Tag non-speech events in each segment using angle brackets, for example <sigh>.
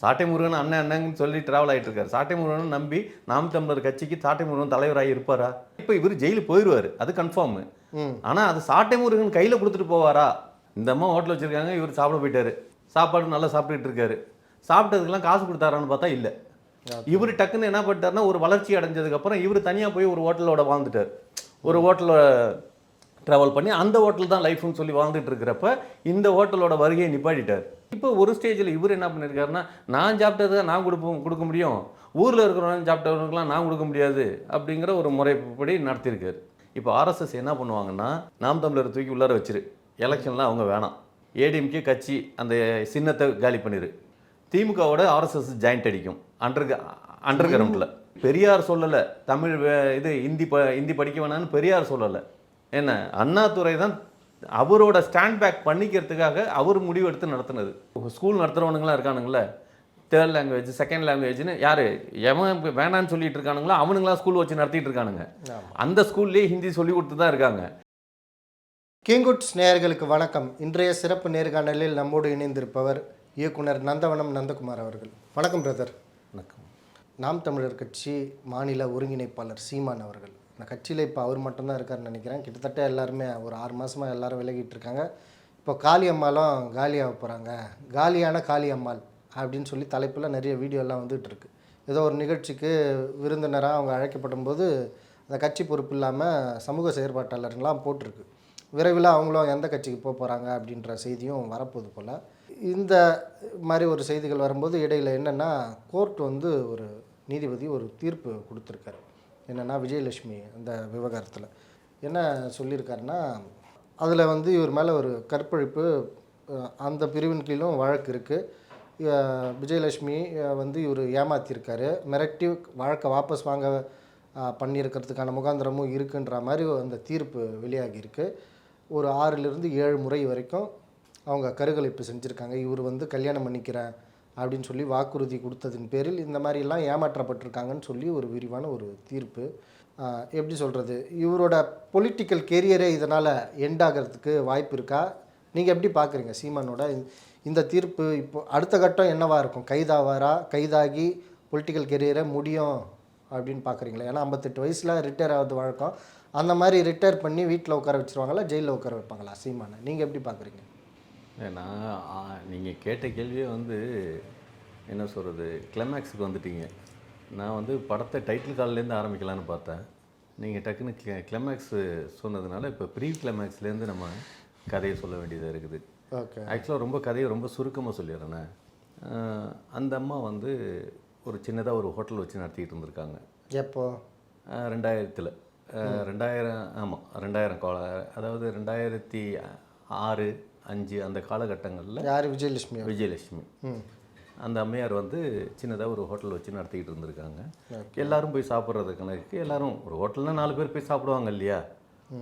சாட்டை முருகன் அண்ணன் அண்ணன்னு சொல்லி டிராவல் ஆகிட்டு இருக்காரு. சாட்டை முருகன் நம்பி நாம் தமிழர் கட்சிக்கு சாட்டை முருகன் தலைவராகி இருப்பாரா? இப்போ இவர் ஜெயிலுக்கு போயிடுவார் அது கன்ஃபார்ம் ஆனால் அது சாட்டை முருகன் கையில் கொடுத்துட்டு போவாரா? இந்த அம்மா ஹோட்டல் வச்சிருக்காங்க இவர் சாப்பிட போயிட்டாரு. சாப்பாடு நல்லா சாப்பிட்டுட்டு இருக்காரு. சாப்பிட்டதுக்கெல்லாம் காசு கொடுத்தாரான்னு பார்த்தா இல்லை. இவர் டக்குன்னு என்ன பண்ணிட்டாருன்னா ஒரு வளர்ச்சி அடைஞ்சதுக்கப்புறம் இவர் தனியாக போய் ஒரு ஹோட்டலோட வாழ்ந்துட்டார். ஒரு ஹோட்டலில் ட்ராவல் பண்ணி அந்த ஹோட்டல் தான் லைஃப்னு சொல்லி வாழ்ந்துட்டு இருக்கிறப்ப இந்த ஹோட்டலோட வருகையை நிப்பாட்டிட்டார். இப்போ ஒரு ஸ்டேஜில் இவர் என்ன பண்ணியிருக்காருன்னா நான் சாப்பிட்டதை நான் கொடுப்போம் கொடுக்க முடியும். ஊரில் இருக்கிறவங்க சாப்பிட்டவங்களுக்குலாம் நான் கொடுக்க முடியாது அப்படிங்கிற ஒரு முறைப்படி நடத்தியிருக்காரு இப்போ ஆர்எஸ்எஸ் என்ன பண்ணுவாங்கன்னா நாம் தமிழரை தூக்கி உள்ளார வச்சிரு. எலெக்ஷன்லாம் அவங்க வேணாம். ஏடிஎம்கே கட்சி அந்த சின்னத்தை காலி பண்ணிடு திமுகவோட ஆர்எஸ்எஸ் ஜாயிண்ட் அடிக்கும். அண்டர் அண்டர் கிரவுண்டில் பெரியார் சொல்லலை. தமிழ் வே- இது ஹிந்தி ப ஹிந்தி படிக்க வேணாம்னு பெரியார் சொல்லலை. என்ன? அண்ணாதுரை தான் அவரோட ஸ்டாண்ட் பேக் பண்ணிக்கிறதுக்காக அவர் முடிவெடுத்து நடத்துனது. ஸ்கூல் நடத்துகிறவனுங்களாம் இருக்கானுங்களே தேர்ட் லாங்குவேஜ் செகண்ட் லாங்குவேஜ்னு யார்? எவன் இப்ப வேணான்னு சொல்லிட்டு இருக்கானுங்களோ அவனுங்களாம் ஸ்கூல் வச்சு நடத்திட்டு இருக்கானுங்க. அந்த ஸ்கூல்லேயே ஹிந்தி சொல்லி கொடுத்து தான் இருக்காங்க. கிங்குட்ஸ் நேயர்களுக்கு வணக்கம். இன்றைய சிறப்பு நேர்காணலில் நம்மோடு இணைந்திருப்பவர் இயக்குனர் நந்தவனம் நந்தகுமார் அவர்கள். வணக்கம் பிரதர் வணக்கம். நாம் தமிழர் கட்சி மாநில ஒருங்கிணைப்பாளர் சீமான் அவர்கள். இந்த கட்சியில் இப்போ அவர் மட்டும்தான் இருக்காருன்னு நினைக்கிறேன். கிட்டத்தட்ட எல்லாருமே ஒரு ஆறு மாதமாக எல்லாரும் விலகிட்டு இருக்காங்க. இப்போ காளி அம்மாலும் காலியாக போகிறாங்க காலியான காளியம்மாள் அப்படின்னு சொல்லி தலைப்பில் நிறைய வீடியோலாம் வந்துட்டு இருக்கு. ஏதோ ஒரு நிகழ்ச்சிக்கு விருந்தினராக அவங்க அழைக்கப்படும் போது அந்த கட்சி பொறுப்பு இல்லாமல் சமூக செயற்பாட்டாளர்லாம் போட்டிருக்கு. விரைவில் அவங்களும் எந்த கட்சிக்கு போக போகிறாங்க அப்படின்ற செய்தியும் வரப்போகுது போல். இந்த மாதிரி ஒரு செய்திகள் வரும்போது இடையில் என்னென்னா கோர்ட் வந்து ஒரு நீதிபதி ஒரு தீர்ப்பு கொடுத்துருக்காரு. என்னென்னா விஜயலட்சுமி அந்த விவகாரத்தில். என்ன சொல்லியிருக்காருன்னா அதில் வந்து இவர் மேலே ஒரு கற்பழிப்பு அந்த பிரிவின் கீழும் வழக்கு இருக்குது விஜயலட்சுமி வந்து இவர் ஏமாத்தியிருக்காரு மிரட்டி வழக்கை வாபஸ் வாங்க பண்ணியிருக்கிறதுக்கான முகாந்திரமும் இருக்குன்ற மாதிரி அந்த தீர்ப்பு வெளியாகியிருக்கு ஒரு ஆறிலிருந்து ஏழு முறை வரைக்கும் அவங்க கருகலைப்பு செஞ்சுருக்காங்க. இவர் வந்து கல்யாணம் பண்ணிக்கிறேன் அப்படின்னு சொல்லி வாக்குறுதி கொடுத்ததின் பேரில் இந்த மாதிரிலாம் ஏமாற்றப்பட்டிருக்காங்கன்னு சொல்லி ஒரு விரிவான ஒரு தீர்ப்பு. எப்படி சொல்கிறது இவரோட பொலிட்டிக்கல் கெரியரே இதனால் எண்ட் ஆகிறதுக்கு வாய்ப்பு இருக்கா? நீங்கள் எப்படி பார்க்குறீங்க சீமானோட இந்த- இந்த தீர்ப்பு இப்போ அடுத்த கட்டம் என்னவாக இருக்கும்? கைதாவாரா? கைதாகி பொலிட்டிக்கல் கெரியரை முடியும் அப்படின்னு பார்க்குறீங்களா ஏன்னா ஐம்பத்தெட்டு வயசில் ரிட்டையர் ஆகுது வழக்கம். அந்த மாதிரி ரிட்டையர் பண்ணி வீட்டில் உட்கார வச்சுருவாங்களா? ஜெயிலில் உட்கார வைப்பாங்களா சீமானை? நீங்கள் எப்படி பார்க்குறீங்க நான் நீங்கள் கேட்ட கேள்வியே வந்து என்ன சொல்கிறது கிளைமேக்ஸுக்கு வந்துட்டீங்க. நான் வந்து படத்தை டைட்டில் கால்லேருந்து ஆரம்பிக்கலான்னு பார்த்தேன். நீங்கள் டக்குன்னு கிள கிளைமேக்ஸு சொன்னதுனால இப்போ ப்ரீ கிளைமேக்ஸ்லேருந்து நம்ம கதையை சொல்ல வேண்டியதாக இருக்குது. ஓகே ஆக்சுவலாக ரொம்ப கதையை ரொம்ப சுருக்கமாக சொல்லிடுறேனே. அஹ் அந்த அம்மா வந்து ஒரு சின்னதாக ஒரு ஹோட்டல் வச்சு நடத்திக்கிட்டு இருந்திருக்காங்க. எப்போ? ரெண்டாயிரத்தில். ரெண்டாயிரம் ஆமாம் ரெண்டாயிரம் கால அதாவது ரெண்டாயிரத்தி ஆறு அஞ்சு அந்த காலகட்டங்களில் யார்? விஜயலட்சுமி. விஜயலட்சுமி அந்த அம்மையார் வந்து சின்னதாக ஒரு ஹோட்டல் வச்சு நடத்திக்கிட்டு இருந்திருக்காங்க. எல்லாரும் போய் சாப்பிட்றது கணக்கு எல்லாரும் ஒரு ஹோட்டல்னா நாலு பேர் போய் சாப்பிடுவாங்க இல்லையா?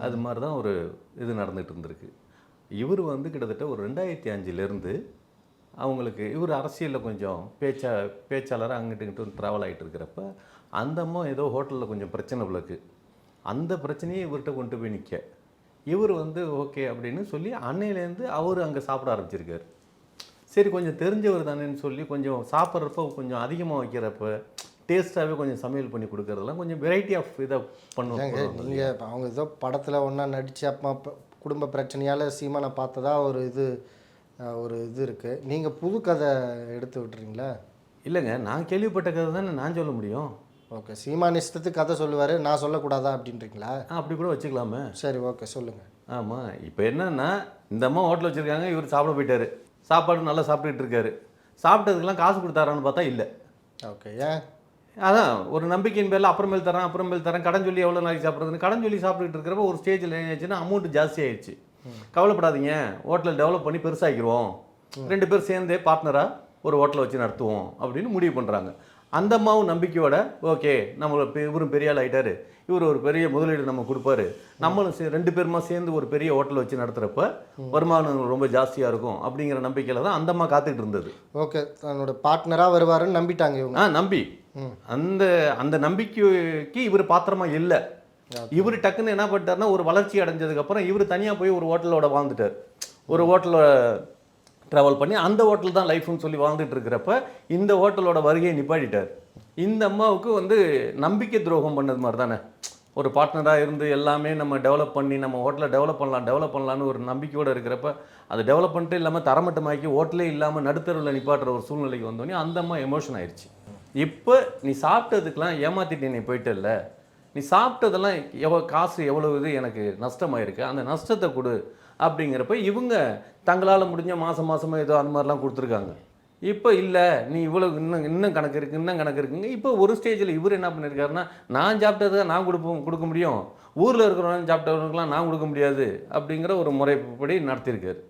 அது மாதிரி தான் ஒரு இது நடந்துகிட்டு இருந்திருக்கு. இவர் வந்து கிட்டத்தட்ட ஒரு ரெண்டாயிரத்தி அஞ்சுலேருந்து அவங்களுக்கு இவர் அரசியலில் கொஞ்சம் பேச்சா பேச்சாளராக அங்கிட்டு இங்கிட்டு ட்ராவல் ஆகிட்டு இருக்கிறப்ப அந்த அம்மா ஏதோ ஹோட்டலில் கொஞ்சம் பிரச்சனை விளக்கு அந்த பிரச்சனையை இவர்கிட்ட கொண்டு போய் நிற்க இவர் வந்து ஓகே அப்படின்னு சொல்லி அன்னையிலேருந்து அவர் அங்கே சாப்பிட ஆரம்பிச்சிருக்காரு. சரி கொஞ்சம் தெரிஞ்சவர் தானேன்னு சொல்லி கொஞ்சம் சாப்பிட்றப்ப கொஞ்சம் அதிகமாக வைக்கிறப்ப டேஸ்ட்டாகவே கொஞ்சம் சமையல் பண்ணி கொடுக்கறதெல்லாம் கொஞ்சம் வெரைட்டி ஆஃப் இதை பண்ணுவாங்க நீங்கள் அவங்க ஏதோ படத்தில் ஒன்றா நடித்து அப்பா குடும்ப பிரச்சனையால் சீமானை பார்த்ததா ஒரு இது ஒரு இது இருக்குது நீங்கள் புது கதை எடுத்து விட்டுறீங்களா? இல்லைங்க நான் கேள்விப்பட்ட கதை தானே நான் சொல்ல முடியும்? ஓகே சீமான் இஷ்டத்துக்கு கதை சொல்லுவார் நான் சொல்லக்கூடாதா அப்படின்றீங்களா? அப்படி கூட வச்சுக்கலாமே. சரி ஓகே சொல்லுங்கள் ஆமாம் இப்போ என்னன்னா இந்த அம்மா ஹோட்டல் வச்சுருக்காங்க இவர் சாப்பிட போயிட்டாரு. சாப்பாடு நல்லா சாப்பிட்டுட்டு இருக்காரு. சாப்பிட்டதுக்கெல்லாம் காசு கொடுத்தாரான்னு பார்த்தா இல்லை. ஓகே ஏன்? அதான் ஒரு நம்பிக்கையின் பேரில் அப்புறமேல் தரேன் அப்புறமேல் தரேன் கடன் சொல்லி எவ்வளோ நாளைக்கு சாப்பிட்றதுன்னு கடன் சொல்லி சாப்பிட்டுட்டு இருக்கிறப்ப ஒரு ஸ்டேஜில் என்ன ஆச்சுன்னா அமௌண்ட் ஜாஸ்தி ஆயிடுச்சு. கவலைப்படாதீங்க ஹோட்டல் டெவலப் பண்ணி பெருசாக்கிடுவோம் ரெண்டு பேர் சேர்ந்தே பார்ட்னராக ஒரு ஹோட்டலை வச்சு நடத்துவோம் அப்படின்னு முடிவு பண்ணுறாங்க அந்த அம்மாவும் நம்பிக்கையோட ஓகே நம்ம பெ- இவரும் பெரிய ஆள் ஆயிட்டாரு. இவர் ஒரு பெரிய முதலீடு நம்ம கொடுப்பாரு. நம்மளும் ரெண்டு பேருமா சேர்ந்து ஒரு பெரிய ஹோட்டல் வச்சு நடத்துகிறப்ப வருமானம் ரொம்ப ஜாஸ்தியாக இருக்கும் அப்படிங்கிற நம்பிக்கையில் தான் அந்த அம்மா காத்துக்கிட்டு இருந்தது. ஓகே தன்னோட பார்ட்னராக வருவாருன்னு நம்பிட்டாங்க இவங்க. ஆ நம்பி. அந்த அந்த நம்பிக்கைக்கு இவர் பாத்திரமா இல்லை. இவர் டக்குன்னு என்ன பண்ணிட்டாருன்னா ஒரு வளர்ச்சி அடைஞ்சதுக்கு அப்புறம் இவர் தனியாக போய் ஒரு ஹோட்டலோட வாழ்ந்துட்டார். ஒரு ஹோட்டலோட ட்ராவல் பண்ணி அந்த ஹோட்டல் தான் லைஃப்னு சொல்லி வாழ்ந்துட்டு இருக்கிறப்ப இந்த ஹோட்டலோட வருகையை நிப்பாடிட்டார் இந்த அம்மாவுக்கு வந்து நம்பிக்கை துரோகம் பண்ணது மாதிரி தானே ஒரு பார்ட்னராக இருந்து எல்லாமே நம்ம டெவலப் பண்ணி நம்ம ஹோட்டலை டெவலப் பண்ணலாம் டெவலப் பண்ணலான்னு ஒரு நம்பிக்கையோடு இருக்கிறப்ப அது டெவலப் பண்ணிட்டு இல்லாமல் தரமட்டமாக்கி ஹோட்டலே இல்லாமல் நடுத்தருவில் நிப்பாட்டுற ஒரு சூழ்நிலைக்கு வந்தோடனே அந்த அம்மா எமோஷன் ஆயிடுச்சு இப்போ நீ சாப்பிட்டதுக்கெலாம் ஏமாத்திட்டு நீ போயிட்டல்ல. நீ சாப்பிட்டதெல்லாம் எவ்வளோ காசு எவ்வளவு இது எனக்கு நஷ்டமாயிருக்கு. அந்த நஷ்டத்தை கொடு. அப்படிங்கிறப்ப இவங்க தங்களால் முடிஞ்ச மாதம் மாதமாக ஏதோ அந்த மாதிரிலாம் கொடுத்துருக்காங்க. இப்போ இல்லை நீ இவ்வளோ இன்னும் இன்னும் கணக்கு இருக்குது இன்னும் கணக்கு இருக்குங்க. இப்போ ஒரு ஸ்டேஜில் இவர் என்ன பண்ணியிருக்காருன்னா நான் சாப்பிட்டதை நான் கொடுப்போம் கொடுக்க முடியும். ஊரில் இருக்கிறவங்க சாப்பிட்டவங்களுக்குலாம் நான் கொடுக்க முடியாது அப்படிங்கிற ஒரு முறைப்படி நடத்தியிருக்காரு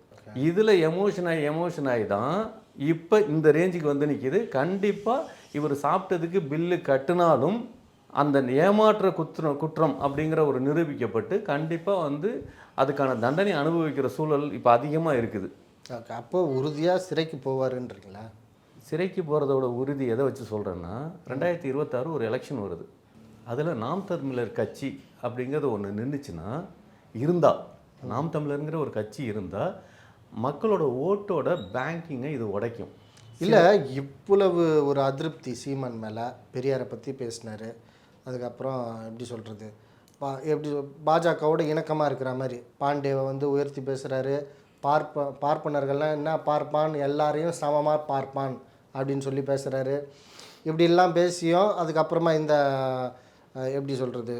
இதில் எமோஷன் ஆகி எமோஷன் ஆகி தான் இப்போ இந்த ரேஞ்சுக்கு வந்து நிற்கிது கண்டிப்பாக இவர் சாப்பிட்டதுக்கு பில்லு கட்டினாலும் அந்த ஏமாற்ற குற்றம் குற்றம் அப்படிங்கிற ஒரு நிரூபிக்கப்பட்டு கண்டிப்பாக வந்து அதுக்கான தண்டனை அனுபவிக்கிற சூழல் இப்போ அதிகமாக இருக்குது. அப்போ உறுதியாக சிறைக்கு போவாருன்றீங்களா? சிறைக்கு போகிறதோட உறுதி எதை வச்சு சொல்கிறேன்னா ரெண்டாயிரத்தி இருபத்தாறு ஒரு எலெக்ஷன் வருது. அதில் நாம் தமிழர் கட்சி அப்படிங்கிறது ஒன்று நின்றுச்சுன்னா இருந்தா நாம் தமிழருங்கிற ஒரு கட்சி இருந்தால் மக்களோட ஓட்டோட பேங்கிங்கை இது உடைக்கும். இல்லை இவ்வளவு ஒரு அதிருப்தி சீமான் மேலே பெரியாரை பற்றி பேசினார் அதுக்கப்புறம் எப்படி சொல்கிறது பா எப்படி பாஜகவோட இணக்கமாக இருக்கிற மாதிரி. பாண்டேவை வந்து உயர்த்தி பேசுகிறாரு பார்ப்ப பார்ப்பனர்கள்லாம் என்ன பார்ப்பான் எல்லாரையும் சமமாக பார்ப்பான் அப்படின்னு சொல்லி பேசுகிறாரு இப்படிலாம் பேசியும் அதுக்கப்புறமா இந்த எப்படி சொல்கிறது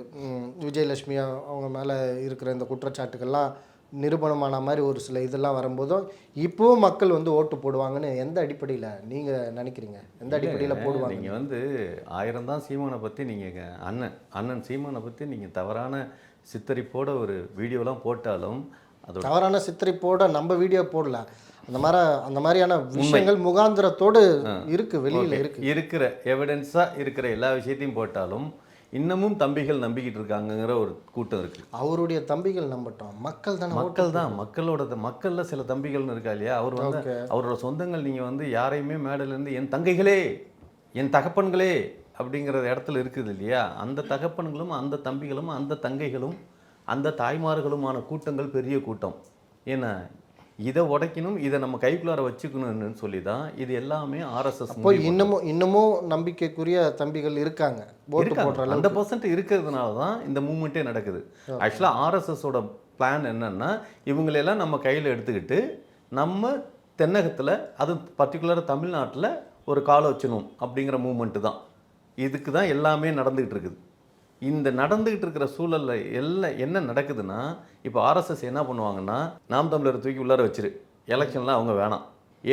விஜயலட்சுமி அவங்க மேலே இருக்கிற இந்த குற்றச்சாட்டுக்கள்லாம் நிரூபணமான மாதிரி ஒரு சில இதெல்லாம் வரும்போதும் இப்போவும் மக்கள் வந்து ஓட்டு போடுவாங்கன்னு எந்த அடிப்படையில் நீங்கள் நினைக்கிறீங்க? எந்த அடிப்படையில் போடுவாங்க? நீங்கள் வந்து ஆயிரம் தான் சீமானை பற்றி நீங்கள் அண்ணன் அண்ணன் சீமானை பற்றி நீங்கள் தவறான சித்தரிப்போட ஒரு வீடியோலாம் போட்டாலும் அதோட தவறான சித்தரிப்போட நம்ம வீடியோ போடல. அந்த மாதிரி அந்த மாதிரியான விஷயங்கள் முகாந்திரத்தோடு இருக்கு வெளியில் இருக்கு. இருக்கிற எவிடன்ஸாக இருக்கிற எல்லா விஷயத்தையும் போட்டாலும் இன்னமும் தம்பிகள் நம்பிக்கிட்டு இருக்காங்கங்கிற ஒரு கூட்டம் இருக்குது அவருடைய தம்பிகள் நம்பட்டோம். மக்கள் தானே மக்கள் தான் மக்களோட மக்கள்ல சில தம்பிகள்னு இருக்கா இல்லையா? அவர் வந்து அவரோட சொந்தங்கள் நீங்க வந்து யாரையுமே மேடையில இருந்து என் தங்கைகளே என் தகப்பன்களே அப்படிங்கிற இடத்துல இருக்குது இல்லையா? அந்த தகப்பன்களும் அந்த தம்பிகளும் அந்த தங்கைகளும் அந்த தாய்மார்களுமான கூட்டங்கள் பெரிய கூட்டம். ஏன்னா இதை உடைக்கணும் இதை நம்ம கைக்குள்ளார வச்சுக்கணும்னு சொல்லி தான் இது எல்லாமே ஆர்எஸ்எஸ் அப்போ இன்னமும் இன்னமும் நம்பிக்கைக்குரிய தம்பிகள் இருக்காங்க போடுற அளவுக்கு. அந்த பர்சன்ட் இருக்கிறதுனால தான் இந்த மூமெண்ட்டே நடக்குது. ஆக்சுவலாக ஆர்எஸ்எஸோட பிளான் என்னன்னா இவங்களெல்லாம் நம்ம கையில் எடுத்துக்கிட்டு நம்ம தென்னகத்தில் அது பர்டிகுலராக தமிழ்நாட்டில் ஒரு காலை வச்சணும் அப்படிங்கிற மூமெண்ட்டு தான். இதுக்கு தான் எல்லாமே நடந்துகிட்டு இருக்குது. இந்த நடந்துகிட்டு இருக்கிற சூழலில் எல்லாம் என்ன நடக்குதுன்னா இப்போ ஆர்எஸ்எஸ் என்ன பண்ணுவாங்கன்னா நாம் தமிழரை தூக்கி உள்ளார வச்சிரு. எலெக்ஷன்லாம் அவங்க வேணாம்.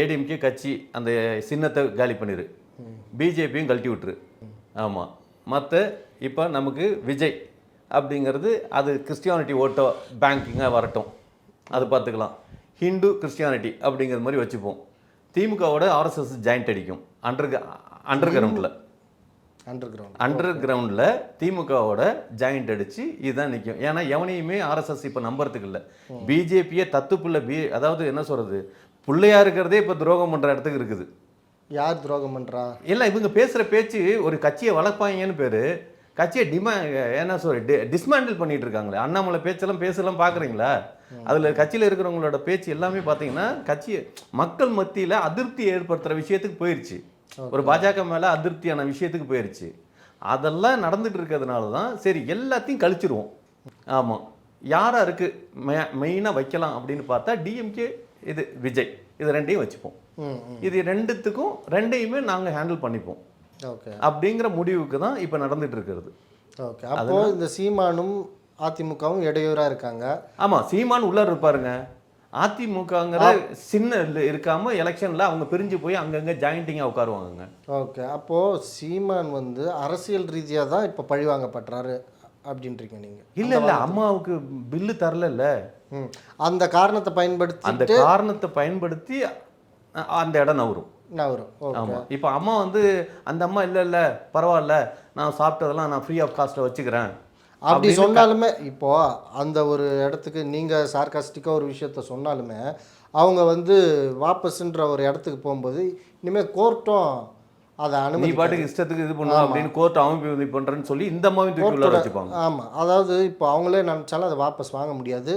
ஏடிஎம்கே கட்சி அந்த சின்னத்தை காலி பண்ணிரு. பிஜேபியும் கழட்டி விட்டுரு. ஆமாம் மற்ற இப்போ நமக்கு விஜய் அப்படிங்கிறது அது கிறிஸ்டியானிட்டி ஓட்டோ பேங்கிங்காக வரட்டும். அது பார்த்துக்கலாம் ஹிந்து கிறிஸ்டியானிட்டி அப்படிங்கிற மாதிரி வச்சுப்போம். திமுகவோட ஆர்எஸ்எஸ் ஜாயிண்ட் அடிக்கும். அண்டர் அண்டர் கிரவுண்டில் அண்டர் கிரவுண்ட் அண்டர் கிரவுண்டில் திமுகவோட ஜாயிண்ட் அடிச்சு இதுதான் நிற்கும் ஏன்னா எவனையுமே ஆர்எஸ்எஸ் இப்போ நம்புறதுக்கு இல்லை. பிஜேபியே தத்துப்புள்ள பி அதாவது என்ன சொல்கிறது பிள்ளையா இருக்கிறதே இப்போ துரோகம் பண்ணுற இடத்துக்கு இருக்குது. யார் துரோகம் பண்றா? இல்லை இவங்க பேசுகிற பேச்சு ஒரு கட்சியை வளர்ப்பாங்கன்னு பேர். கட்சியை டிமா என்ன டி டிஸ்மேண்டில் பண்ணிட்டு இருக்காங்களே. அண்ணாமலை பேச்செல்லாம் பேசலாம் பார்க்குறீங்களா அதில் கட்சியில் இருக்கிறவங்களோட பேச்சு எல்லாமே பார்த்தீங்கன்னா கட்சி மக்கள் மத்தியில் அதிருப்தி ஏற்படுத்துகிற விஷயத்துக்கு போயிடுச்சு ஒரு பாஜக மேலே அதிருப்தியான விஷயத்துக்கு போயிடுச்சு அதெல்லாம் நடந்துட்டு இருக்கிறதுனால தான் சரி எல்லாத்தையும் கழிச்சிருவோம். ஆமாம் யாரா இருக்கு மெ மெயினாக வைக்கலாம் அப்படின்னு பார்த்தா டிஎம்கே இது விஜய். இது ரெண்டையும் வச்சுப்போம். இது ரெண்டுத்துக்கும் ரெண்டையுமே நாங்கள் ஹேண்டில் பண்ணிப்போம். ஓகே அப்படிங்கிற முடிவுக்கு தான் இப்போ நடந்துட்டு இருக்கிறது. ஓகே அப்போ இந்த சீமானும் அதிமுகவும் இடையூறா இருக்காங்க. ஆமாம் சீமான் உள்ளார இருப்பாருங்க. அதிமுகங்கிற சின்ன இல்ல- இருக்காம எலெக்ஷனில் அவங்க பிரிஞ்சு போய் அங்கங்கே ஜாயிண்டிங்காக உட்காருவாங்கங்க. ஓகே. அப்போது சீமான் வந்து அரசியல் ரீதியாக தான் இப்போ பழிவாங்கப்படுறாரு அப்படின்றீங்க நீங்கள் இல்லை இல்லை. அம்மாவுக்கு பில்லு தரல ம். அந்த காரணத்தை பயன்படுத்தி அந்த காரணத்தை பயன்படுத்தி அந்த இடம் நவரும் நவரும் ஆமாம் இப்போ அம்மா வந்து அந்த அம்மா இல்லை இல்லை பரவாயில்ல நான் சாப்பிட்டதெல்லாம் நான் ஃப்ரீ ஆஃப் காஸ்ட்டில் வச்சுக்கிறேன். அப்படி சொன்னாலுமே இப்போ அந்த ஒரு இடத்துக்கு நீங்கள் சார்காஸ்டிக்காக ஒரு விஷயத்த சொன்னாலுமே அவங்க வந்து வாபஸ்ன்ற ஒரு இடத்துக்கு போகும்போது இனிமேல் கோர்ட்டும் அதை அனுமதி பாட்டுக்கு இஷ்டத்துக்கு இது பண்ணுவா அப்படின்னு கோர்ட் இது பண்ணுறேன்னு சொல்லி இந்த அம்மாவையும் தூக்கி வச்சுப்பாங்க. ஆமாம் அதாவது இப்போ அவங்களே நினச்சாலும் அதை வாபஸ் வாங்க முடியாது.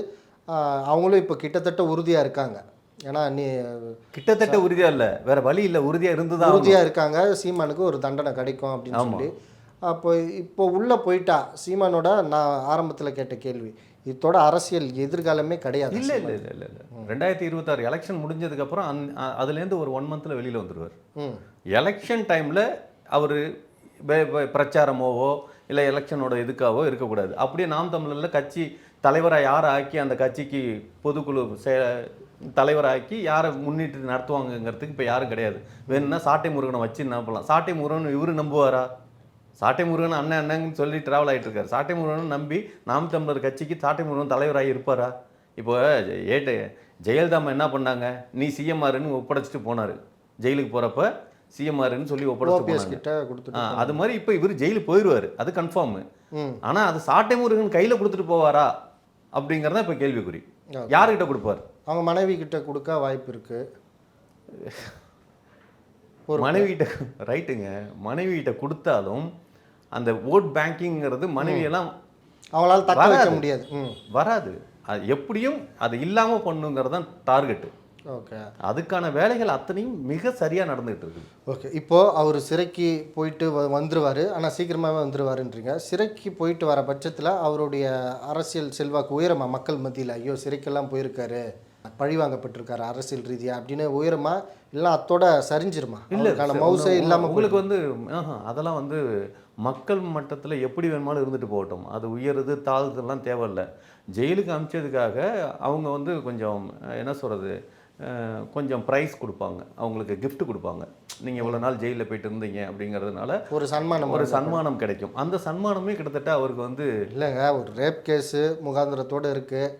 அவங்களும் இப்போ கிட்டத்தட்ட உறுதியாக இருக்காங்க. ஏன்னா நீ கிட்டத்தட்ட உறுதியா இல்ல. வேற வழி இல்ல. உறுதியா இருந்துதான் ஆகணும். உறுதியாக இருக்காங்க. சீமானுக்கு ஒரு தண்டனை கிடைக்கும் அப்படின்னு. சொல்லி அப்போ இப்போ உள்ளே போயிட்டா சீமானோட நான் ஆரம்பத்தில் கேட்ட கேள்வி. இதோட அரசியல் எதிர்காலமே கிடையாது இல்ல இல்ல இல்ல இல்ல இல்ல. ரெண்டாயிரத்தி இருபத்தாறு எலெக்ஷன் முடிஞ்சதுக்கு அப்புறம் அந் அதுலேருந்து ஒரு ஒன் மந்த்ல வெளியில வந்துருவார். ம். எலெக்ஷன் டைம்ல அவர் பிரச்சாரமோவோ இல்லை எலெக்ஷனோட இதுக்காவோ இருக்கக்கூடாது. அப்படியே நாம் தமிழர்ல கட்சி தலைவராக யாரை ஆக்கி அந்த கட்சிக்கு பொதுக்குழு செ- தலைவராக்கி யாரை முன்னிட்டு நடத்துவாங்கங்கிறதுக்கு இப்போ யாரும் கிடையாது. வேணும்னா சாட்டை முருகனை வச்சு என்ன பண்ணலாம் சாட்டை முருகன் இவரு நம்புவாரா? சாட்டை முருகன் அண்ணன் அண்ணன்னு சொல்லி டிராவல் ஆயிட்டு இருக்காரு சாட்டை முருகன் நம்பி நாம் தமிழர் கட்சிக்கு சாட்டை முருகன் தலைவராகி இருப்பாரா? இப்போ ஏட்டு ஜெயலலிதா அம்மா என்ன பண்ணாங்க? நீ சிஎம்ஆர்னு ஒப்படைச்சிட்டு போனாரு. ஜெயிலுக்கு போறப்ப சிஎம்ஆர்னு சொல்லி கிட்ட ஆ, அது மாதிரி இப்போ இவர் ஜெயிலுக்கு போயிடுவார் அது கன்ஃபார்ம் ம். ஆனா அது சாட்டை முருகன் கையில கொடுத்துட்டு போவாரா? அப்படிங்கறத இப்போ கேள்விக்குறி. யாருக்கிட்ட கொடுப்பார்? அவங்க மனைவி கிட்ட கொடுக்க வாய்ப்பு இருக்கு. <laughs> ஒரு மனைவிகிட்ட ரைட்டுங்க மனைவிகிட்ட கொடுத்தாலும் அந்த ஓட் பேங்கிங்கிறது மனைவியெல்லாம் அவங்களால தக்க வைக்க. முடியாது. வராது. அது எப்படியும் அது இல்லாம பண்ணுங்கிறது தான் டார்கெட்டு ஓகே. அதுக்கான வேலைகள் அத்தனையும் மிக சரியா நடந்துகிட்டு இருக்குது. ஓகே. இப்போ அவர் சிறைக்கு போயிட்டு வ- வந்துருவாரு. ஆனால் சீக்கிரமாகவே வந்துருவாருன்றீங்க. சிறைக்கு போயிட்டு வர பட்சத்தில் அவருடைய அரசியல் செல்வாக்கு உயரமா? மக்கள் மத்தியில் ஐயோ சிறைக்கெல்லாம் போயிருக்காரு. பழிவாங்கப்பட்டிருக்காரு அரசியல் ரீதியாக அப்படின்னு உயரமா? இல்லை அத்தோட சரிஞ்சிருமா? இல்லைக்கான மவுசே இல்லாமல் உங்களுக்கு வந்து அதெல்லாம் வந்து மக்கள் மட்டத்தில் எப்படி வேணுமாலும் இருந்துட்டு போகட்டும். அது உயருது தாழ்றதுலாம் தேவையில்ல. ஜெயிலுக்கு அனுப்பிச்சதுக்காக அவங்க வந்து கொஞ்சம் என்ன சொல்கிறது கொஞ்சம் ப்ரைஸ் கொடுப்பாங்க. அவங்களுக்கு gift கொடுப்பாங்க. நீங்கள் இவ்வளோ நாள் ஜெயிலில் போயிட்டு இருந்தீங்க அப்படிங்கிறதுனால ஒரு சன்மானம் ஒரு சன்மானம் கிடைக்கும். அந்த சன்மானமே கிட்டத்தட்ட அவருக்கு வந்து இல்லைங்க ஒரு ரேப் கேஸு முகாந்திரத்தோடு இருக்குது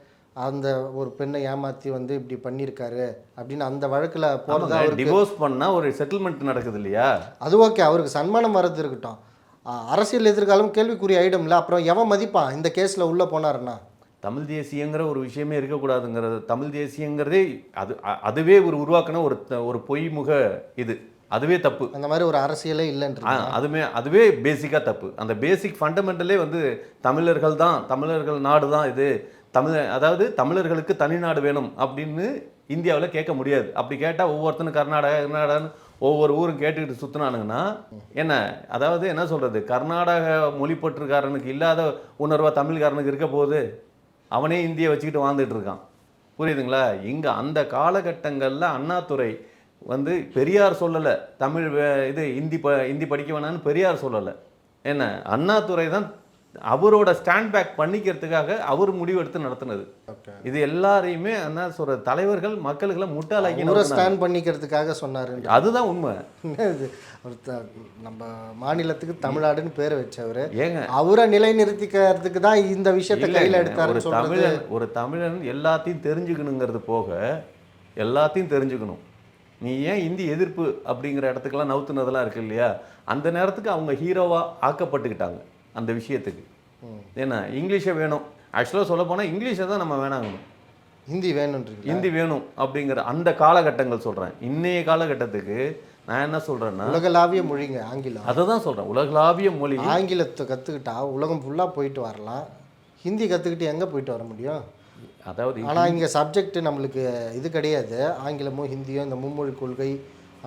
அந்த ஒரு பெண்ணை ஏமாற்றி வந்து இப்படி பண்ணியிருக்காரு அப்படின்னு அந்த வழக்கில் போகிறது அவருக்கு டிவோர்ஸ் பண்ணால் ஒரு செட்டில்மெண்ட் நடக்குது இல்லையா? அது ஓகே அவருக்கு சன்மானம் வர்றது இருக்கட்டும். அரசியல் எதிர்காலம் கேள்விக்குரிய ஐடம்ல அப்புறம் எவன் மதிப்பான் இந்த கேஸில் உள்ளே போனாருன்னா? தமிழ் தேசியங்கிற ஒரு விஷயமே இருக்கக்கூடாதுங்கிறது. தமிழ் தேசியங்கிறதே அது அதுவே ஒரு உருவாக்கின ஒரு ஒரு பொய்முக இது. அதுவே தப்பு. அந்த மாதிரி ஒரு அரசியலே ஆ, இல்லைன்றது அதுமே அதுவே பேசிக்காக தப்பு. அந்த பேசிக் ஃபண்டமெண்டலே வந்து தமிழர்கள் தான் தமிழர்கள் நாடு தான் இது. தமிழ் அதாவது தமிழர்களுக்கு தனிநாடு வேணும் அப்படின்னு இந்தியாவில் கேட்க முடியாது. அப்படி கேட்டால் ஒவ்வொருத்தனும் கர்நாடகா கர்நாடகான்னு ஒவ்வொரு ஊரும் கேட்டுக்கிட்டு சுற்றினானுங்கன்னா என்ன அதாவது என்ன சொல்கிறது கர்நாடக மொழிப்பற்றுக்காரனுக்கு இல்லாத உணர்வாக தமிழ்காரனுக்கு இருக்க போகுது. அவனே இந்தியை வச்சுக்கிட்டு வாழ்ந்துட்டு இருக்கான். புரியுதுங்களா? இங்கே அந்த காலகட்டங்களில் அண்ணாதுரை வந்து பெரியார் சொல்லலை. தமிழ் வே- இது இந்தி ப இந்தி படிக்க வேணாம்னு பெரியார் சொல்லலை. என்ன? அண்ணாதுரை தான் அவரோட ஸ்டாண்ட் பேக் பண்ணிக்கிறதுக்காக அவர் முடிவெடுத்து நடத்துனது. இது எல்லாரையுமே என்ன சொல்ற தலைவர்கள் மக்களுக்கெல்லாம் முட்டாளாக்கி. ஸ்டாண்ட் பண்ணிக்கிறதுக்காக சொன்னாருன்ற அதுதான் உண்மை. நம்ம மாநிலத்துக்கு தமிழ்நாடுன்னு பேர் வச்சவர். ஏங்க. அவரை நிலைநிறுத்திக்கிறதுக்கு தான் இந்த விஷயத்தை கையில் இல்லைங்க, ஒரு தமிழன் ஒரு தமிழன் எல்லாத்தையும் தெரிஞ்சுக்கணுங்கிறது போக எல்லாத்தையும் தெரிஞ்சுக்கணும். நீ ஏன் இந்தி எதிர்ப்பு அப்படிங்கிற இடத்துக்கெல்லாம் நவுத்துனதெல்லாம் இருக்கு இல்லையா? அந்த நேரத்துக்கு அவங்க ஹீரோவா ஆக்கப்பட்டுக்கிட்டாங்க. அந்த விஷயத்துக்கு. ஏன்னா இங்கிலீஷை வேணும். ஆக்சுவலாக சொல்ல போனால் இங்கிலீஷை தான் நம்ம வேணாங்கணும். ஹிந்தி வேணுன்றீங்க இந்தி வேணும் அப்படிங்கிற அந்த காலகட்டங்கள் சொல்கிறேன் இன்னைய காலகட்டத்துக்கு நான் என்ன சொல்கிறேன்னா உலகளாவிய மொழிங்க ஆங்கிலம். அதை தான் சொல்கிறேன் உலகளாவிய மொழி. ஆங்கிலத்தை கற்றுக்கிட்டா உலகம் ஃபுல்லாக போயிட்டு வரலாம் ஹிந்தி கற்றுக்கிட்டு எங்கே போயிட்டு வர முடியும்? அதாவது ஆனால் இங்கே சப்ஜெக்ட் நம்மளுக்கு இது கிடையாது. ஆங்கிலமும் ஹிந்தியும் இந்த மும்மொழி கொள்கை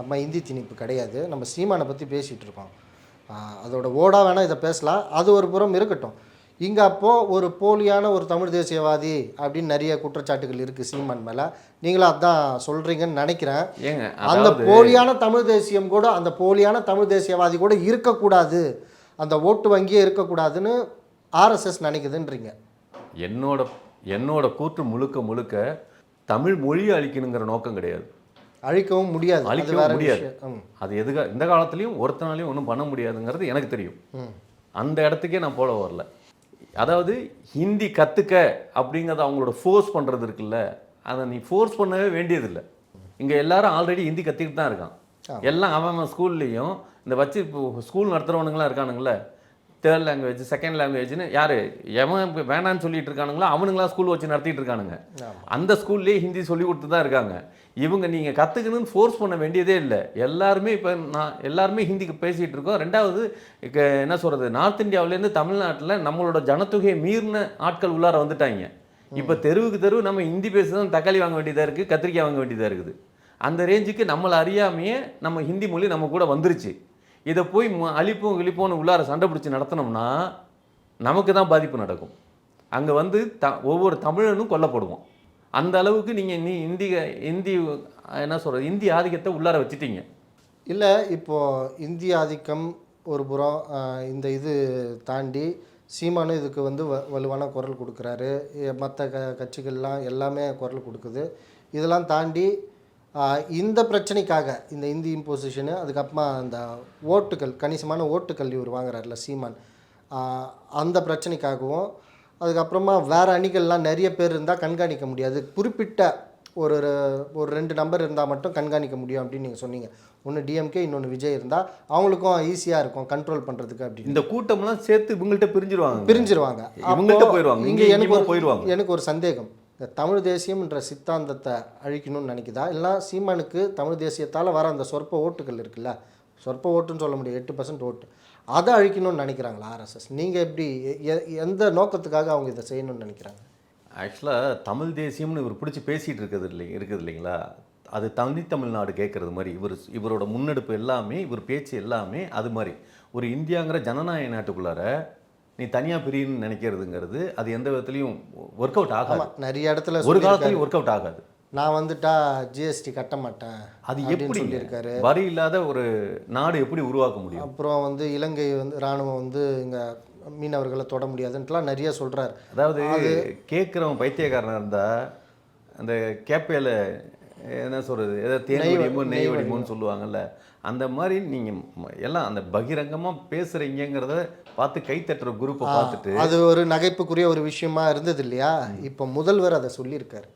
அம்மா ஹிந்தி திணிப்பு கிடையாது. நம்ம சீமானை பற்றி பேசிகிட்டு இருக்கோம். அதோட ஓடா வேணால் இதை பேசலாம். அது ஒரு புறம் இருக்கட்டும். இங்கே அப்போது ஒரு போலியான ஒரு தமிழ் தேசியவாதி அப்படின்னு நிறைய குற்றச்சாட்டுகள் இருக்குது சீமான் மேலே. நீங்களும் அதான் சொல்கிறீங்கன்னு நினைக்கிறேன். ஏங்க அந்த போலியான தமிழ் தேசியம் கூட அந்த போலியான தமிழ் தேசியவாதி கூட இருக்கக்கூடாது. அந்த ஓட்டு வங்கியே இருக்கக்கூடாதுன்னு ஆர்எஸ்எஸ் நினைக்குதுன்றீங்க. என்னோட என்னோட கூற்று முழுக்க முழுக்க தமிழ் மொழியை அழிக்கணுங்கிற நோக்கம் கிடையாது. அழிக்கவும் முடியாது. அழிக்கவும் வேற முடியாது. அது எதுக்கா இந்த காலத்துலேயும் ஒருத்தனாலையும் ஒன்றும் பண்ண முடியாதுங்கிறது எனக்கு தெரியும். அந்த இடத்துக்கே நான் போல வரல. அதாவது ஹிந்தி கற்றுக்க அப்படிங்கிறத அவங்களோட ஃபோர்ஸ் பண்ணுறது இருக்குல்ல அதை நீ ஃபோர்ஸ் பண்ணவே வேண்டியதில்லை. இங்கே எல்லாரும் ஆல்ரெடி ஹிந்தி கற்றுக்கிட்டு தான் இருக்கான். எல்லாம் அவன் ஸ்கூல்லையும் இந்த வச்சு இப்போ ஸ்கூல் நடத்துகிறவனுங்களாம் இருக்கானுங்களே தேர்ட் லாங்குவேஜ் செகண்ட் லாங்குவேஜ்னு யார் எவன் இப்ப வேணான்னு சொல்லிட்டு இருக்கானுங்களோ அவனுங்களாம் ஸ்கூல் வச்சு நடத்திட்டு இருக்கானுங்க. அந்த ஸ்கூல்லேயே ஹிந்தி சொல்லி கொடுத்து தான் இருக்காங்க. இவங்க நீங்கள் கற்றுக்கணும்னு ஃபோர்ஸ் பண்ண வேண்டியதே இல்லை. எல்லாருமே இப்போ நான் எல்லாருமே ஹிந்திக்கு பேசிகிட்டு இருக்கோம். ரெண்டாவது என்ன சொல்கிறது நார்த் இந்தியாவிலேருந்து தமிழ்நாட்டில் நம்மளோட ஜனத்தொகையை மீறின ஆட்கள் உள்ளார வந்துட்டாங்க. இப்போ தெருவுக்கு தெருவு நம்ம ஹிந்தி பேசுதான் தக்காளி வாங்க வேண்டியதாக இருக்குது கத்திரிக்காய் வாங்க வேண்டியதாக இருக்குது. அந்த ரேஞ்சுக்கு நம்மளை அறியாமையே நம்ம ஹிந்தி மொழி நம்ம கூட வந்துருச்சு. இதை போய் அழிப்போம் கிழிப்போம்னு உள்ளார சண்டை பிடிச்சி நடத்தினோம்னா நமக்கு தான் பாதிப்பு நடக்கும். அங்கே வந்து த ஒவ்வொரு தமிழனும் கொல்லப்படுவோம் அந்த அளவுக்கு நீங்கள் நீ இந்தி இந்தி என்ன சொல்கிறது இந்திய ஆதிக்கத்தை உள்ளார வச்சுட்டீங்க. இல்லை இப்போது இந்திய ஆதிக்கம் ஒரு புறம் இந்த இது தாண்டி சீமானும் இதுக்கு வந்து வ வலுவான குரல் கொடுக்குறாரு. மற்ற க கட்சிகள்லாம் எல்லாமே குரல் கொடுக்குது. இதெல்லாம் தாண்டி இந்த பிரச்சனைக்காக இந்த இந்தி இம்போசிஷனு அதுக்கப்புறமா அந்த ஓட்டுகள் கணிசமான ஓட்டுகள் இவர் வாங்குறாருல சீமான் அந்த பிரச்சனைக்காகவும் அதுக்கப்புறமா வேறு அணிகள்லாம் நிறைய பேர் இருந்தால் கண்காணிக்க முடியாது. குறிப்பிட்ட ஒரு ஒரு ரெண்டு நம்பர் இருந்தால் மட்டும் கண்காணிக்க முடியும் அப்படின்னு நீங்கள் சொன்னீங்க. ஒன்று டிஎம்கே இன்னொன்று விஜய் இருந்தால் அவங்களுக்கும் ஈஸியாக இருக்கும் கண்ட்ரோல் பண்ணுறதுக்கு அப்படின்னு. இந்த கூட்டம்லாம் சேர்த்து இவங்கள்ட்ட பிரிஞ்சிருவாங்க. பிரிஞ்சிருவாங்க. இவங்கள்ட்ட அப்போ போயிடுவாங்க இங்கே இங்கே எனக்கு ஒரு போயிடுவாங்க எனக்கு ஒரு சந்தேகம். இந்த தமிழ் தேசியம்ன்ற சித்தாந்தத்தை அழிக்கணும்னு நினைக்குதா? இல்லை சீமானுக்கு தமிழ் தேசியத்தால் வர அந்த சொற்ப ஓட்டுகள் இருக்குல்ல? சொற்ப ஓட்டுன்னு சொல்ல முடியும் எட்டு பர்சன்ட் ஓட்டு. அதை அழிக்கணும்னு நினைக்கிறாங்களா ஆர்எஸ்எஸ் நீங்கள் எப்படி எந்த நோக்கத்துக்காக அவங்க இதை செய்யணும்னு நினைக்கிறாங்க? ஆக்சுவலாக தமிழ் தேசியம்னு இவர் பிடிச்சி பேசிகிட்டு இருக்கிறது இல்லை இருக்குது இல்லைங்களா? அது தனி தமிழ்நாடு கேட்குறது மாதிரி இவர் இவரோட முன்னெடுப்பு எல்லாமே இவர் பேச்சு எல்லாமே அது மாதிரி. ஒரு இந்தியாங்கிற ஜனநாயக நாட்டுக்குள்ளார நீ தனியாக பிரியணும்னு நினைக்கிறதுங்கிறது அது எந்த விதத்துலையும் ஒர்க் அவுட் ஆகாது நிறைய இடத்துல ஒரு. காலத்துலையும் ஒர்க் அவுட் ஆகாது. நான் வந்துட்டா ஜிஎஸ்டி கட்ட மாட்டேன் அது எப்படி சொல்லியிருக்காரு. வரி இல்லாத ஒரு நாடு எப்படி உருவாக்க முடியும்? அப்புறம் வந்து இலங்கை வந்து இராணுவம் வந்து இங்கே மீனவர்களை தொட முடியாதுன்ட்டுலாம் நிறைய சொல்கிறார் அதாவது கேட்குறவன் பைத்தியக்காரனா இருந்தா அந்த கேப்பையில் என்ன சொல்றது? ஏதோ தேன் வடிமோ நெய் வடிமோன்னு சொல்லுவாங்கல்ல. அந்த மாதிரி நீங்க ம- எல்லாம் அந்த பகிரங்கமாக பேசுறீங்கிறத பார்த்து கை தட்டுற குரூப்பை பார்த்துட்டு அது ஒரு நகைப்புக்குரிய ஒரு விஷயமா இருந்தது இல்லையா? இப்போ முதல்வர் அதை சொல்லியிருக்காரு.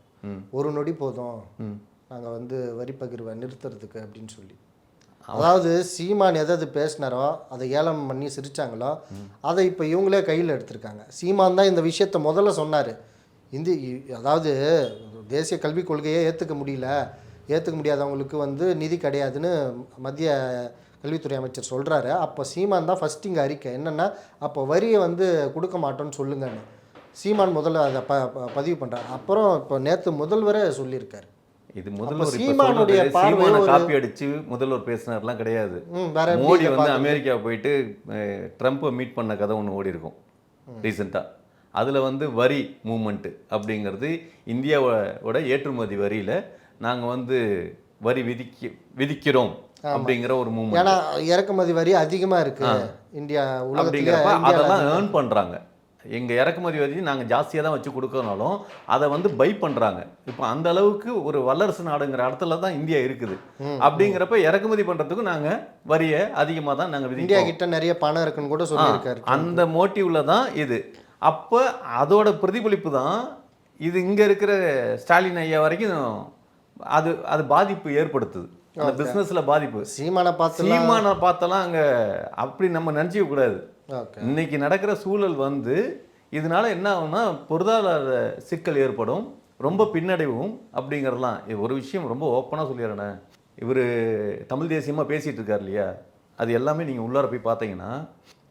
ஒரு நொடி போதும். ம். நாங்கள் வந்து வரி பகிர்வை நிறுத்துறதுக்கு அப்படின்னு சொல்லி. அதாவது சீமான் எதாவது பேசினாரோ அதை ஏலம் பண்ணி சிரிச்சாங்களோ அதை இப்போ இவங்களே கையில் எடுத்திருக்காங்க. சீமான் தான் இந்த விஷயத்த முதல்ல சொன்னார். இந்தி அதாவது தேசிய கல்விக் கொள்கையை ஏற்றுக்க முடியல. ஏற்றுக்க முடியாதவங்களுக்கு வந்து நிதி கிடையாதுன்னு மத்திய கல்வித்துறை அமைச்சர் சொல்கிறாரு அப்போ சீமான் தான் ஃபஸ்ட் இங்கே அறிக்கை. என்னென்னா அப்போ வரியை வந்து கொடுக்க மாட்டோம்னு சொல்லுங்கன்னு. சீமான் முதல்ல அதை ப பதிவு பண்ணுறாரு அப்புறம் இப்போ நேற்று முதல்வரே சொல்லியிருக்காரு. இது முதல்வர் சீமானுடைய சீமானை காப்பி அடிச்சு முதல்வர் பேசினார்லாம் கிடையாது. மோடி வந்து? அமெரிக்கா போயிட்டு ட்ரம்ப்பை மீட் பண்ண கதை ஒன்று ஓடி இருக்கும் ரீசெண்டாக அதில் வந்து வரி மூமெண்ட்டு அப்படிங்கிறது இந்தியாவோட ஏற்றுமதி வரியில் நாங்கள் வந்து வரி விதிக்க விதிக்கிறோம் அப்படிங்கிற ஒரு மூமெண்ட் ஏன்னா இறக்குமதி வரி அதிகமாக இருக்கு இந்தியா அப்படிங்கிறப்ப அதெல்லாம் ஏர்ன் பண்ணுறாங்க எங்கள் இறக்குமதி வரி நாங்கள் ஜாஸ்தியாக தான் வச்சு கொடுக்கறனாலும் அதை வந்து பை பண்ணுறாங்க இப்போ அந்த அளவுக்கு ஒரு வல்லரசு நாடுங்கிற இடத்துல தான் இந்தியா இருக்குது. அப்படிங்கிறப்ப இறக்குமதி பண்ணுறதுக்கு நாங்கள் வரியை அதிகமாக தான் நாங்கள் இந்தியா கிட்ட நிறைய பணம் இருக்குன்னு கூட சொல்லியிருக்காரு. அந்த மோட்டிவ்ல தான் இது. அப்போ அதோட பிரதிபலிப்பு தான் இது இங்கே இருக்கிற ஸ்டாலின் ஐயா வரைக்கும் அது அது பாதிப்பு ஏற்படுத்துது. அந்த பிஸ்னஸில் பாதிப்பு. சீமானை பார்த்து சீமானை பார்த்தெல்லாம் அங்கே அப்படி நம்ம நினச்சிக்க கூடாது. இன்னைக்கு நடக்கிற சூழல் வந்து இதனால என்ன ஆகும்னா பொருளாதார சிக்கல் ஏற்படும் ரொம்ப பின்னடைவும் அப்படிங்கிறதெல்லாம் இது ஒரு விஷயம் ரொம்ப ஓப்பனாக சொல்லிடுறேனே. இவர் தமிழ் தேசியமாக பேசிகிட்டு இருக்கார் இல்லையா? அது எல்லாமே நீங்கள் உள்ளார போய் பார்த்தீங்கன்னா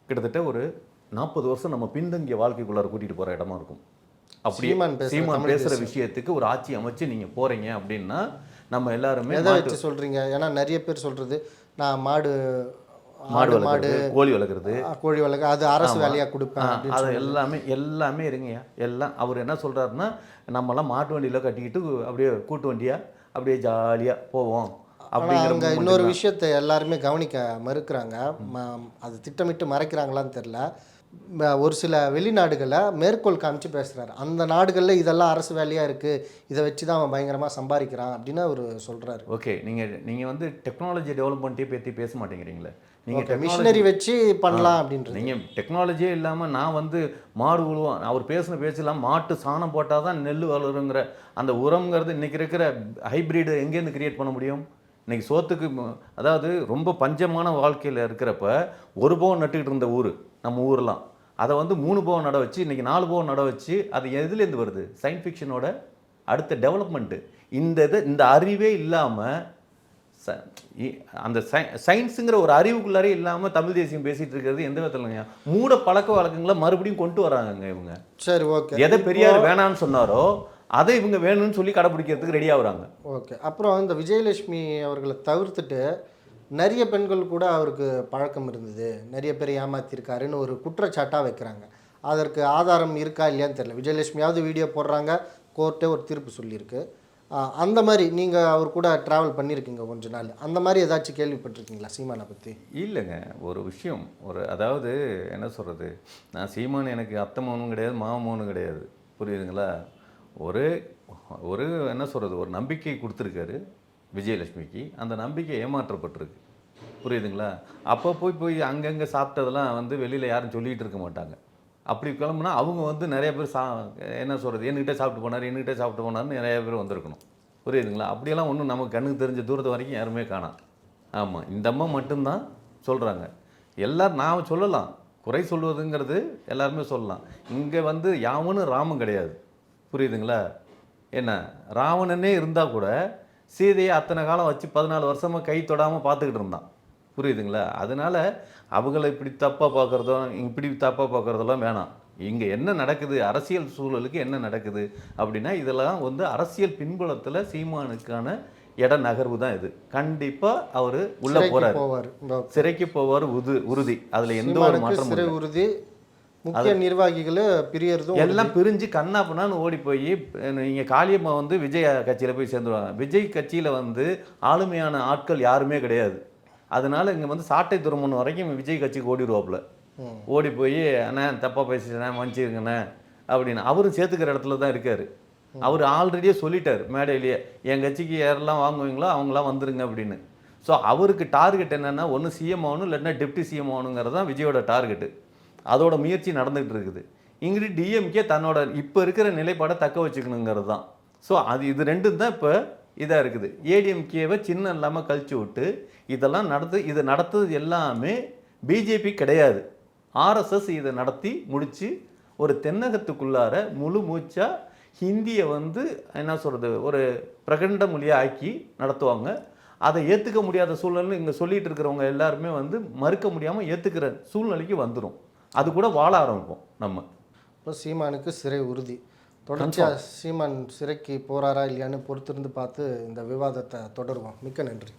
கிட்டத்தட்ட ஒரு நாற்பது வருஷம் நம்ம பின்தங்கிய வாழ்க்கைக்குள்ளார கூட்டிகிட்டு போகிற இடமா இருக்கும். அப்படி சீமான் பேசுகிற. விஷயத்துக்கு ஒரு ஆட்சி அமைச்சு நீங்கள் போகிறீங்க அப்படின்னா நம்ம எல்லாருமே எதை வச்சு சொல்றீங்க? ஏன்னா நிறைய பேர் சொல்றது நான் மாடு மாடு மாடு கோழி வளர்க்குறது. கோழி வளர்க்க அது அரசு வேலையா கொடுப்பேன் அது. எல்லாமே எல்லாமே இருங்கய்யா. எல்லாம் அவர் என்ன சொல்றாருன்னா நம்மலாம் மாட்டு வண்டியில் கட்டிக்கிட்டு அப்படியே கூட்டு வண்டியா அப்படியே ஜாலியா போவோம் movement இன்னொரு. விஷயத்தை எல்லாருமே கவனிக்க மறுக்கிறாங்க. அது திட்டமிட்டு மறைக்கிறாங்களான்னு தெரில ஒரு சில வெளிநாடுகளை மேற்கோள் காமிச்சு பேசுறாரு. அந்த நாடுகளில் இதெல்லாம் அரசு வேலையா இருக்கு. இதை வச்சு தான் அவன் பயங்கரமா சம்பாதிக்கிறான் அப்படின்னு அவர் சொல்றாரு. ஓகே நீங்க நீங்க வந்து டெக்னாலஜி டெவலப்மெண்ட்டே பற்றி பேச மாட்டேங்கிறீங்களே? நீங்க technology- மிஷினரி வச்சு பண்ணலாம் அப்படின்றது. நீங்க டெக்னாலஜியே இல்லாம நான் வந்து மாடு உழுவோம் அவர் பேசின பேச்செல்லாம் மாட்டு சாணம் போட்டால் தான் நெல் வளருங்கிற அந்த உரம்ங்கிறது இன்னைக்கு இருக்கிற ஹைபிரிட் எங்கேருந்து கிரியேட் பண்ண முடியும்? இன்னைக்கு சோத்துக்கு அதாவது ரொம்ப பஞ்சமான வாழ்க்கையில் இருக்கிறப்ப ஒரு போகம் நட்டுக்கிட்டு இருந்த ஊர். நம்ம ஊர்லாம். அதை வந்து மூணு போகம் நட வச்சு இன்னைக்கு நாலு போகம் நட வச்சு அது எதுலேருந்து வருது? சயின்ஸ் ஃபிக்ஷனோட அடுத்த டெவலப்மெண்ட்டு இந்த இது இந்த அறிவே இல்லாமல் ச- அந்த சை- சயின்ஸுங்கிற ஒரு அறிவுக்குள்ளாரே இல்லாமல் தமிழ் தேசியம் பேசிட்டு இருக்கிறது எந்த விதத்துலங்க மூட பழக்க வழக்கங்களை மறுபடியும் கொண்டு வராங்கங்க இவங்க. சரி ஓகே. எதை பெரியார் வேணான்னு சொன்னாரோ அதை இவங்க வேணும்னு சொல்லி கடைபிடிக்கிறதுக்கு ரெடி ஆகுறாங்க. ஓகே. அப்புறம் இந்த விஜயலட்சுமி அவர்களை தவிர்த்துட்டு நிறைய பெண்கள் கூட அவருக்கு பழக்கம் இருந்தது. நிறைய பேர் ஏமாத்திருக்காருன்னு ஒரு குற்றச்சாட்டாக வைக்கிறாங்க. அதற்கு ஆதாரம் இருக்கா இல்லையான்னு தெரியல. விஜயலட்சுமியாவது வீடியோ போடுறாங்க. கோர்ட்டே ஒரு தீர்ப்பு சொல்லியிருக்கு. அந்த மாதிரி நீங்கள் அவர் கூட ட்ராவல் பண்ணியிருக்கீங்க கொஞ்ச நாள். அந்த மாதிரி ஏதாச்சும் கேள்விப்பட்டிருக்கீங்களா சீமானை பற்றி இல்லைங்க. ஒரு விஷயம். ஒரு அதாவது என்ன சொல்கிறது நான் சீமான் எனக்கு அத்தை மோனும் கிடையாது மாமோனும் கிடையாது. புரியுதுங்களா? ஒரு ஒரு என்ன சொல்கிறது ஒரு நம்பிக்கை கொடுத்துருக்காரு. விஜயலட்சுமிக்கு அந்த நம்பிக்கை ஏமாற்றப்பட்டிருக்கு. புரியுதுங்களா? அப்போ போய் போய் அங்கங்கே சாப்பிட்டதெல்லாம் வந்து வெளியில் யாரும் சொல்லிகிட்டு இருக்க மாட்டாங்க. அப்படி கிளம்புனா அவங்க வந்து நிறைய பேர் சா என்ன சொல்கிறது என்கிட்ட சாப்பிட்டு போனார் என்கிட்ட சாப்பிட்டு போனார்னு நிறைய பேர் வந்திருக்கணும். புரியுதுங்களா? அப்படியெல்லாம் ஒன்றும் நமக்கு கண்ணுக்கு தெரிஞ்ச தூரத்து வரைக்கும் யாருமே காணாம் ஆமாம் இந்த அம்மா மட்டும்தான் சொல்கிறாங்க எல்லாரும் நான் சொல்லலாம். குறை சொல்வதுங்கிறது எல்லாருமே சொல்லலாம். இங்கே வந்து யாவனும் ராமன் கிடையாது. புரியுதுங்களா? என்ன? ராவணனே இருந்தால் கூட சீதையை அத்தனை காலம் வச்சு பதினாலு வருஷமாக கை தொடாமல் பார்த்துக்கிட்டு இருந்தான். புரியுதுங்களா? அதனால அவங்கள இப்படி தப்பாக பார்க்குறதோ இப்படி தப்பாக பார்க்குறதெல்லாம் வேணாம். இங்கே என்ன நடக்குது? அரசியல் சூழலுக்கு என்ன நடக்குது? அப்படின்னா இதெல்லாம் வந்து அரசியல் பின்புலத்தில் சீமானுக்கான இட நகர்வு தான் இது. கண்டிப்பாக அவர் உள்ளே போகிறார் சிறைக்கு போவார் உது உறுதி. அதில் எந்த ஒரு இல்லை. உறுதி முக்கிய நிர்வாகிகளை பிரியறதும் எல்லாம் பிரிஞ்சு கண்ணா பண்ணான்னு ஓடி போய் நீங்கள் காளியம்மா வந்து விஜய் கட்சியில் போய் சேர்ந்துருவாங்க. விஜய் கட்சியில் வந்து ஆளுமையான ஆட்கள் யாருமே கிடையாது. அதனால இங்கே வந்து சாட்டை துருமன் வரைக்கும் விஜய் கட்சிக்கு ஓடிடுவாப்புல. ஓடி போய் அண்ணா தப்பாக பேசிட்டேண்ணே மன்னிச்சிருங்கண்ணே அப்படின்னு. அவரும் சேர்த்துக்கிற இடத்துல தான் இருக்கார். அவர் ஆல்ரெடியே சொல்லிட்டார் மேடையிலேயே என் கட்சிக்கு யாரெல்லாம் வாங்குவீங்களோ அவங்களாம் வந்துருங்க அப்படின்னு. ஸோ அவருக்கு டார்கெட் என்னென்னா ஒன்று சிஎம் ஆகணும் இல்லைன்னா டெப்டி சிஎம் ஆகணுங்கிறது தான் விஜயோட டார்கெட்டு. அதோட முயற்சி நடந்துகிட்டு இருக்குது. இங்கிட்டு டிஎம்கே தன்னோட இப்போ இருக்கிற நிலைப்பாடை தக்க வச்சுக்கணுங்கிறது தான். ஸோ அது இது ரெண்டும் தான் இப்போ இதாக இருக்குது. ஏடிஎம்கேவை சின்ன இல்லாமல் கழிச்சு விட்டு இதெல்லாம் நடத்து இதை நடத்துறது எல்லாமே பிஜேபி கிடையாது. ஆர்எஸ்எஸ் இதை நடத்தி முடித்து ஒரு தென்னகத்துக்குள்ளார முழு மூச்சாக ஹிந்தியை வந்து என்ன சொல்கிறது ஒரு பிரகண்ட மொழியாக ஆக்கி நடத்துவாங்க. அதை ஏற்றுக்க முடியாத சூழ்நிலை இங்கே சொல்லிகிட்டு இருக்கிறவங்க எல்லாருமே வந்து மறுக்க முடியாமல் ஏற்றுக்கிற சூழ்நிலைக்கு வந்துடும் அது கூட வாழ ஆரம்பிப்போம் நம்ம. இப்போ சீமானுக்கு சிறை உறுதி. தொடர்ச்சியாக சீமான் சிறைக்கு போறாரா இல்லையான்னு பொறுத்திருந்து பார்த்து இந்த விவாதத்தை தொடருவோம். மிக்க நன்றி.